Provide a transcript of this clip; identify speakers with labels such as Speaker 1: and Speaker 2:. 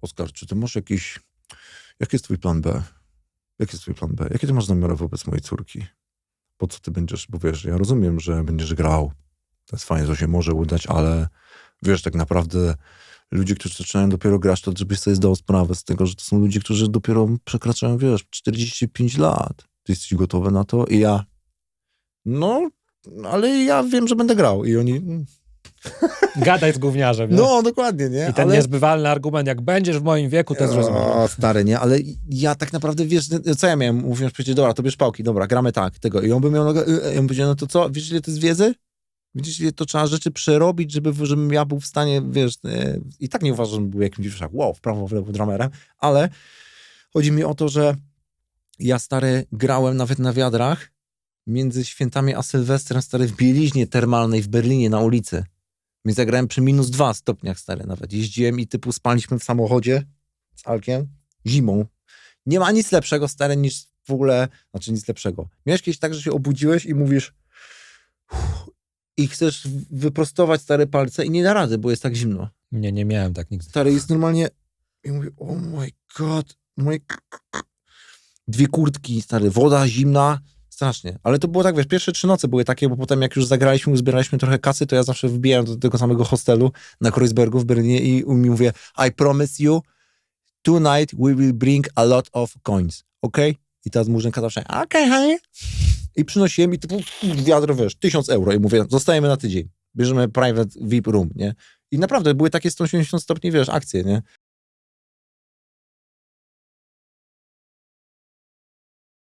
Speaker 1: Oskar, czy ty masz jakiś, jaki jest twój plan B? Jaki jest twój plan B? Jakie ty masz zamiary wobec mojej córki? Po co ty będziesz, bo wiesz, ja rozumiem, że będziesz grał, to jest fajnie, to się może udać, ale wiesz, tak naprawdę ludzie, którzy zaczynają dopiero grać, to żebyś sobie zdał sprawę z tego, że to są ludzie, którzy dopiero przekraczają, wiesz, 45 lat. Ty jesteś gotowy na to? I ja, no, ale ja wiem, że będę grał. I oni, "Mm,
Speaker 2: Gadaj z gówniarzem. nie?
Speaker 1: no, dokładnie, nie?
Speaker 2: I ten
Speaker 1: ale...
Speaker 2: niezbywalny argument, jak będziesz w moim wieku, to zrozumiesz.
Speaker 1: O, stary, nie? Ale ja tak naprawdę, wiesz, co ja miałem? Mówiłem przecież, dobra, to bierz pałki, dobra, gramy tak, tego. I on by miał, y, y, on powiedział, no to co, wiesz, ile to jest wiedzy? Widzisz, to trzeba rzeczy przerobić, żeby, żebym ja był w stanie, wiesz, y, i tak nie uważam, że był jakimś, wiesz, jak, wow, w prawo, w lewo dramerem, ale chodzi mi o to, że ja, stary, grałem nawet na wiadrach między świętami a Sylwestrem, stary, w bieliźnie termalnej w Berlinie na ulicy. Więc ja grałem przy minus dwa stopniach, stary, nawet. Jeździłem i typu spaliśmy w samochodzie z Alkiem zimą. Nie ma nic lepszego, stary, niż w ogóle, znaczy nic lepszego. Miałeś kiedyś tak, że się obudziłeś i mówisz uff, i chcesz wyprostować stare palce i nie da rady, bo jest tak zimno.
Speaker 2: Nie, nie miałem tak nigdy.
Speaker 1: Stary, jest normalnie i mówię, oh my god, moje dwie kurtki, stary, woda zimna, strasznie. Ale to było tak, wiesz, pierwsze trzy noce były takie, bo potem jak już zagraliśmy, uzbieraliśmy trochę kasy, to ja zawsze wbijałem do tego samego hostelu na Kreuzbergu w Berlinie i mi mówię, I promise you, tonight we will bring a lot of coins, okay? I ta murzynka zawsze, okej, honey. I przynosiłem i typu wiadro, wiesz, tysiąc euro i mówię, zostajemy na tydzień. Bierzemy private VIP room, nie? I naprawdę były takie 180 stopni, wiesz, akcje, nie?